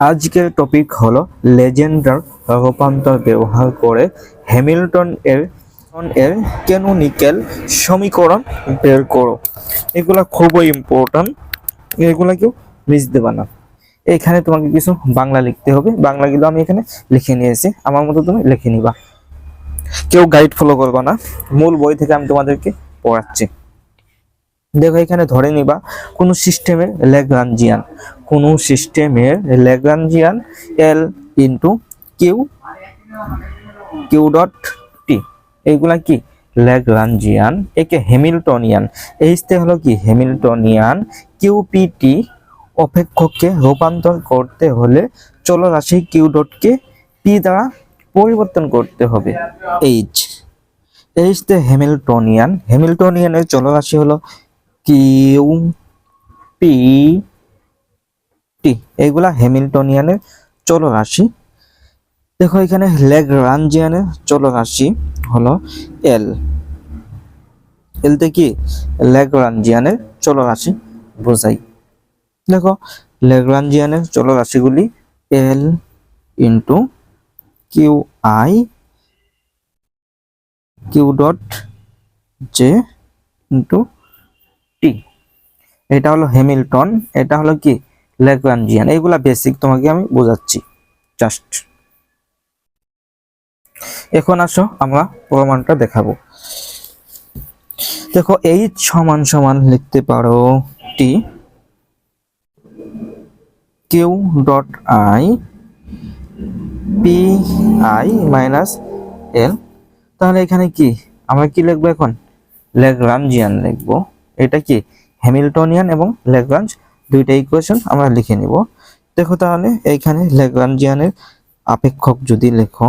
আজকের টপিক হলো লেজেন্ডার রূপান্তর ব্যবহার করে হ্যামিল্টন এর এর ক্যানোনিক্যাল সমীকরণ বের করো। এগুলা খুবই ইম্পর্ট্যান্ট এগুলা কেউ মিস দেবা না। এখানে তোমাকে কিছু বাংলা লিখতে হবে। বাংলাগুলো আমি এখানে লিখে নিয়েছি। আমার মতো তুমি লিখে নিবা। কেউ গাইড ফলো করবা না। মূল বই থেকে আমি তোমাদেরকে পড়াচ্ছি। দেখো এখানে ধরে নিবা, কোন সিস্টেমের ল্যাগ্রাঞ্জিয়ান কোন সিস্টেমের Lagrangian L into Q Q dot T এইগুলা কি? ল্যাগ্রাঞ্জিয়ান একে হ্যামিল্টনিয়ান এইচতে হলো কি? হ্যামিল্টনিয়ান কিউপিটি অপেক্ষককে রূপান্তর করতে হলে চলরাশি কিউ ডটকে পি দ্বারা পরিবর্তন করতে হবে। এইচ এইচ তে হ্যামিল্টনিয়ান হ্যামিল্টনিয়ানের চলরাশি হলো কিউ পি টি এগুলা হ্যামিল্টনিয়ানের চলরাশি। দেখো এখানে ল্যাগ্রাঞ্জিয়ানের চলরাশি হলো এল এলতে কি? ল্যাগ্রাঞ্জিয়ানের চলরাশি বোঝাই। দেখো ল্যাগ্রাঞ্জিয়ানের চলরাশিগুলি L into Q I Q dot J into এটা হলো হ্যামিল্টন এটা হলো কি? ল্যাগ্রাঞ্জিয়ান এইগুলা বেসিক তোমাকে আমি বোঝাচ্ছি। জাস্ট এখন আসো, আমরা প্রমাণটা দেখাবো। দেখো এইচ সমান সমান লিখতে পারো T Q dot I P I minus L. তাহলে এখানে কি? আমরা কি লিখব এখন? ল্যাগ্রাঞ্জিয়ান লিখব। এটা কি? হ্যামিল্টনিয়ান এবং ল্যাগ্রাঞ্জ দুইটা ইকুয়েশন আমরা লিখে নিব। দেখো তাহলে এইখানে ল্যাগ্রাঞ্জিয়ানের আপেক্ষক যদি লেখো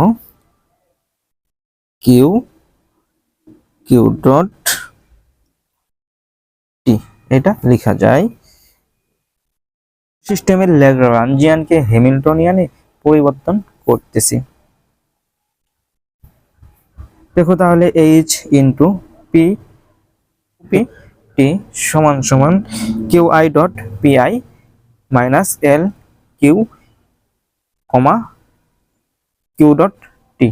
কিউ কিউ ডট টি এটা লেখা যায়। সিস্টেমের ল্যাগ্রাঞ্জিয়ানকে হ্যামিল্টনিয়ানে পরিবর্তন করতেছি। দেখো তাহলে H into P P T সমান সমান Q I dot P I minus L Q comma Q dot T.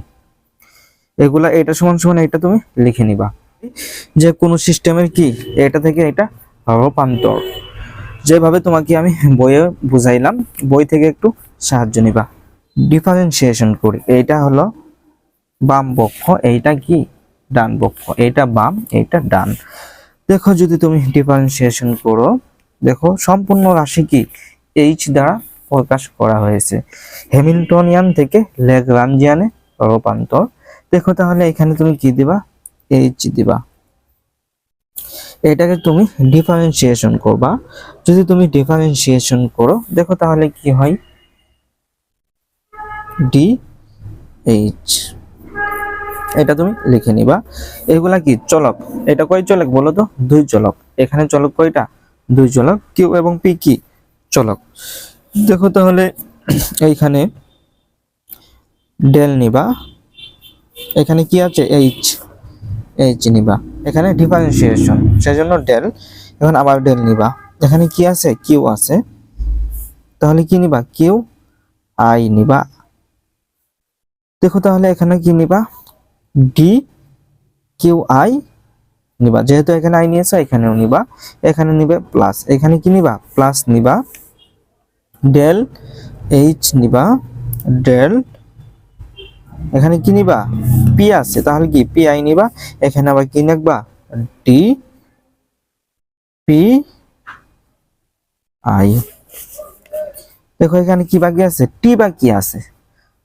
এগুলা এটা সমান সমান এটা তুমি লিখে নিবা। যে কোনো সিস্টেমের কি? এটা থেকে এটা রূপান্তর। যেভাবে তোমাকে আমি বইয়ে বুঝাইলাম, বই থেকে একটু সাহায্য নিবা। ডিফারেন্সিয়েশন করি। এইটা হলো বাম পক্ষ এইটা কি? ডান পক্ষ এইটা বাম, এইটা ডান। দেখো যদি তুমি ডিফারেন্সিয়েশন করো, দেখো সম্পূর্ণ রাশি কি? এইচ দ্বারা প্রকাশ করা হয়েছে। হ্যামিল্টনিয়ান থেকে ল্যাগ্রাঞ্জিয়ানে রূপান্তর। দেখো তাহলে এখানে তুমি কি দিবা? এইচ দিবা। এটাকে তুমি ডিফারেন্সিয়েশন করবা। যদি তুমি ডিফারেন্সিয়েশন করো, দেখো তাহলে কি হয়? ডি এইচ এটা তুমি লিখে নিবা। এগুলা কি? চলক। এটা কয় চলক বলো তো? দুই চলক। এখানে চলক কয়টা? দুই চলক। কিউ এবং পি কি? চলক। দেখো তাহলে এইখানে ডেল নিবা। এখানে কি আছে? এইচ এইচ নিবা। এখানে ডিফারেন্সিয়েশন সেজন্য ডেল এখন আবার ডেল নিবা। এখানে কি আছে? কিউ আছে। তাহলে কি নিবা? কিউ আই নিবা। দেখো তাহলে এখানে কি নিবা? ডি কিউ আই নিবা। যেহেতু এখানে আই নিয়েছে, এখানেও নিবা। এখানে নিবে প্লাস এখানে কি নিবা? প্লাস নিবা। ডেল এইচ নিবা। ডেল এখানে কি নিবা? পি আছে। তাহলে কি? পি আই নিবা। এখানে আবার কি লিখবা? ডি পি আই দেখো এখানে কি বাকি আছে? টি বাকি আছে।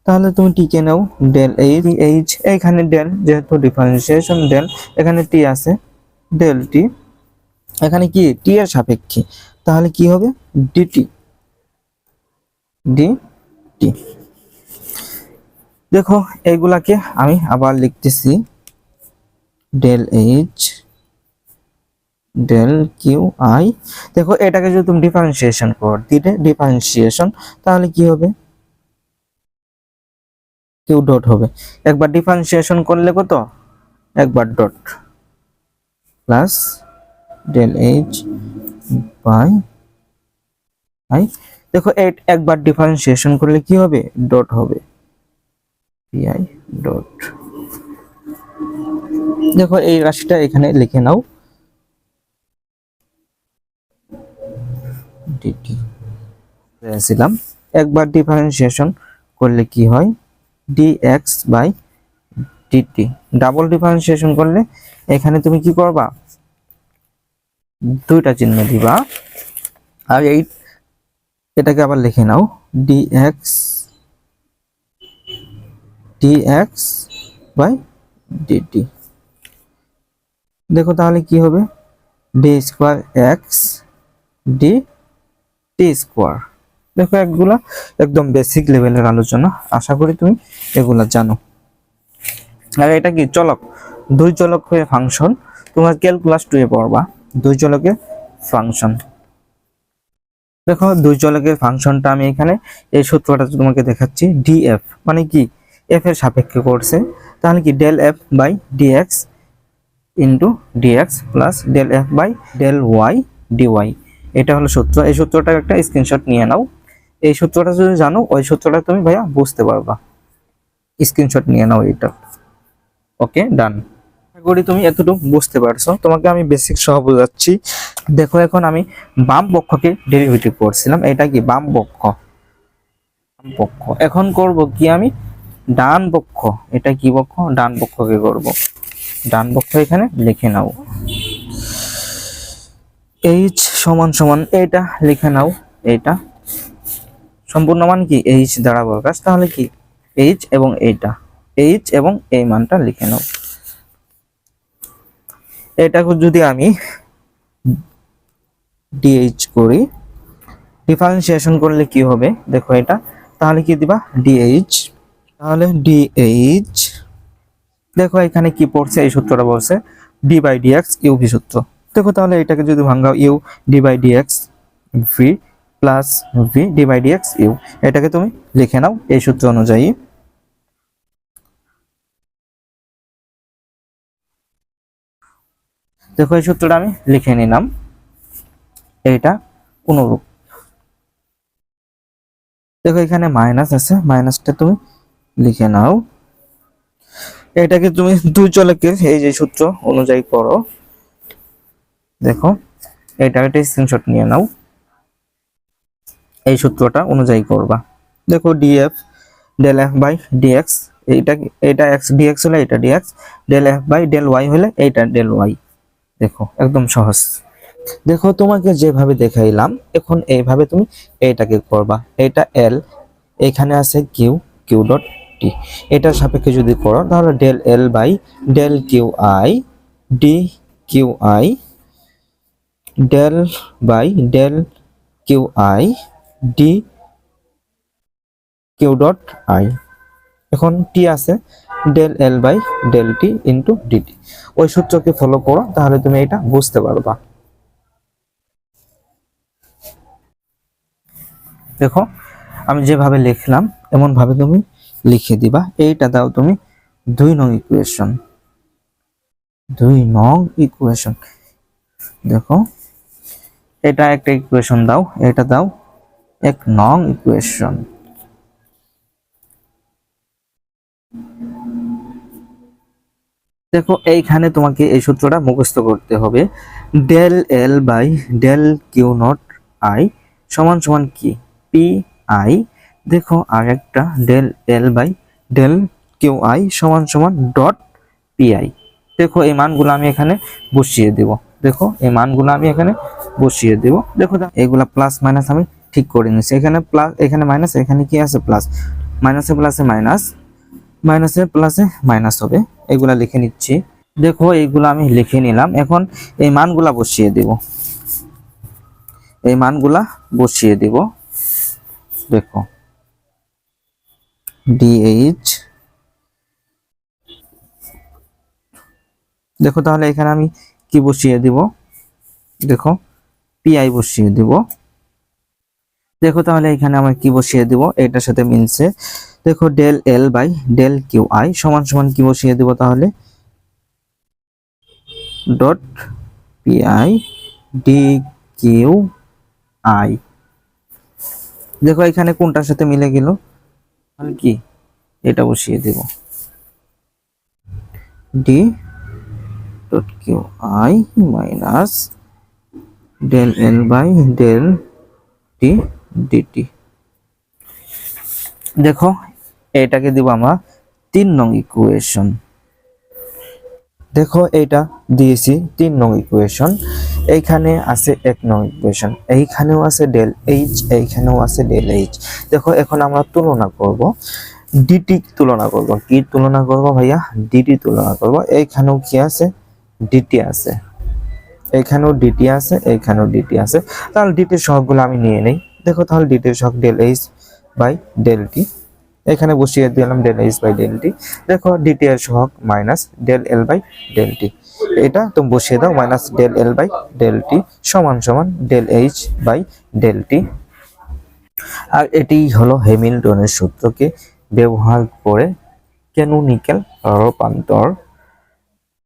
তাহলে তুমি টি কে নাও ডেল এইচ এইচ এখানে ডেল যেহেতু ডিফারেন্সিয়েশন ডেল এখানে টি আছে ডেল টি এখানে কি টি এর সাপেক্ষে, তাহলে কি হবে? ডিটি ডি টি দেখো এইগুলাকে আমি আবার লিখতেছি del H del Q I দেখো এটাকে যদি তুমি ডিফারেন্সিয়েশন করো, দিলে ডিফারেন্সিয়েশন তাহলে কি হবে? কিউ ডট হবে। একবার ডিফারেন্সিয়েশন করলে কত? একবার dot plus del H by I দেখো এইট একবার ডিফারেন্সিয়েশন করলে কি হবে? ডট হবে। পিআই ডট দেখো, এই রাশিটা এখানে লিখে নাও। ডিটি একবার ডিফারেন্সিয়েশন করলে কি হয়? Dx by dt double differentiation করলে এখানে তুমি কি করবা? দুইটা চিহ্ন দিবা। আর এই এটাকে আবার লিখে নাও। dx dx বাই dt দেখো তাহলে কি হবে? d square X D T square দেখো একগুলা একদম বেসিক লেভেলের আলোচনা। আশা করি তুমি এগুলা জানো। আর এটা কি? চলক। দুই চলক হয়ে ফাংশন তোমার ক্যালকুলাস টু এ পড়বা। দুই চলকের ফাংশন দেখো, দুই চলকের ফাংশনটা আমি এখানে এই সূত্রটা তোমাকে দেখাচ্ছি। ডিএফ মানে কি? এফ এর সাপেক্ষে করছে। তাহলে কি? Del F by DX into DX plus del F by del Y DY এটা হলো সূত্র। এই সূত্রটা একটা স্ক্রিনশট নিয়ে নাও। এই সূত্রটা যদি জানো, ওই সূত্রটা তুমি ভাইয়া বুঝতে পারবা। স্ক্রিনশট নিয়ে নাও এটা ওকে ডান করি তুমি এতটুকু বুঝতে পারছ। তোমাকে আমি বেসিক সহ বোঝাচ্ছি। দেখো, এখন আমি বাম পক্ষকে ডেরিভেটিভ করছিলাম। এটা কি? বাম পক্ষ। বাম পক্ষ। এখন করব কি আমি? ডান পক্ষ। এটা কি পক্ষ? ডান পক্ষকে করব। ডান পক্ষ এখানে লিখে নাও। এইচ সমান সমান এটা লিখে নাও। এটা সম্পূর্ণ মান কি? এইচ দ্বারা প্রকাশ তাহলে কি? এইচ এবং এইটা এইচ এবং এই মানটা লিখে নাও। এটাকে যদি আমি ডিএইচ করি ডিফারেন্সিয়েশন করলে কি হবে? দেখো এটা। তাহলে কি দিবা? ডিএইচ তাহলে ডিএইচ দেখো এখানে কি পড়ছে? এই সূত্রটা বলছে ডি বাই ডিএক্স ইউভি সূত্র। দেখো তাহলে এটাকে যদি ভাঙাও U D by DX V plus V D by DX U এটাকে তুমি লিখে নাও এই সূত্র অনুযায়ী। দেখো, এই সূত্রটা আমি লিখে নিলাম। এইটা অনুরূপ। দেখো, এখানে মাইনাস আছে। মাইনাসটা তুমি লিখে নাও। এটাকে তুমি দুই চলকের এই যে সূত্র অনুযায়ী করো। দেখো এটা একটা স্ক্রিনশট নিয়ে নাও। এই সূত্রটা অনুযায়ী করবা। দেখো DF del F by DX এইটা এটা এক্স ডিএক্স হলে এটা DX del F by del Y হলে এইটা ডেল ওয়াই দেখো, একদম সহজ। দেখো, তোমাকে যেভাবে দেখাইলাম, এখন এইভাবে তুমি এইটাকে করবা। এটা এল এখানে আছে কিউ কিউ ডট টি এটার সাপেক্ষে যদি করো, তাহলে del L by del Q I D Q I del by del Q I D Q dot I এখন টি আছে del L by del T into DT ওই সূত্রকে ফলো করো, তাহলে তুমি এটা বুঝতে পারবা। দেখো, আমি যেভাবে লিখলাম এমন ভাবে তুমি লিখে দিবা। এইটা দাও তুমি দুই নং ইকুয়েশন দুই নং ইকুয়েশন দেখো, এটা একটা ইকুয়েশন দাও, এটা দাও এক নং ইকুয়েশন দেখো, এইখানে তোমাকে এই সূত্রটা মুখস্থ করতে হবে। Del L by del Q not I সমান সমান কি? P I. দেখো, আর একটা del L by del Q I সমান সমান ডট পি আই। দেখো, এই মানগুলো আমি এখানে বসিয়ে দেব। দেখো, এই মানগুলো আমি এখানে বসিয়ে দেব। দেখো, এগুলা প্লাস মাইনাস আমি ঠিক করে নিচ্ছি এখানে প্লাস এখানে মাইনাস এখানে কি আছে? প্লাস মাইনাসে প্লাসে মাইনাস মাইনাসে প্লাসে মাইনাস হবে। এগুলা লিখে নিচ্ছি। দেখো এইগুলো আমি লিখে নিলাম। এখন এই মানগুলা বসিয়ে দেব। এই মানগুলা বসিয়ে দেব। দেখো। ডিএইচ দেখো, তাহলে এখানে আমি কি বসিয়ে দিব? দেখো পিআই বসিয়ে দিব। দেখো তাহলে এখানে আমার কি বসিয়ে দিব? এটার সাথে মিলছে। দেখো del L by del Q I সমান সমান কি বসিয়ে দিব তাহলে? Dot PI D Q I দেখো এখানে কোনটার সাথে মিলে গেল? তাহলে কি? এটা বসিয়ে দেব। D dot Q I minus del L by del T DT দেখো, এটাকে দিব আমরা তিন নং ইকুয়েশন দেখো এইটা দিয়েছি তিন নং ইকুয়েশন এইখানে আছে এক নং ইকুয়েশন এইখানেও আছে ডেল এইচ এইখানেও আছে ডেল এইচ দেখো, এখন আমরা তুলনা করব। ডিটি তুলনা করব? কি তুলনা করব ভাইয়া? ডিটি তুলনা করব। এইখানেও কি আছে? ডিটি আছে। এইখানেও ডিটি আছে, এইখানেও ডিটি আছে। তাহলে ডিটির সহগগুলো আমি নিয়ে নেই। দেখো তাহলে ডিটির সহগ del H by del T এখানে বসিয়ে দিলাম del H by del T দেখো ডিটি এর সহগ minus del L by del T এটা তুমি বসিয়ে দাও minus del L by del T সমান সমান del H by del T আর এটি হলো হ্যামিল্টনের সূত্রকে ব্যবহার করে ক্যানোনিক্যাল রূপান্তর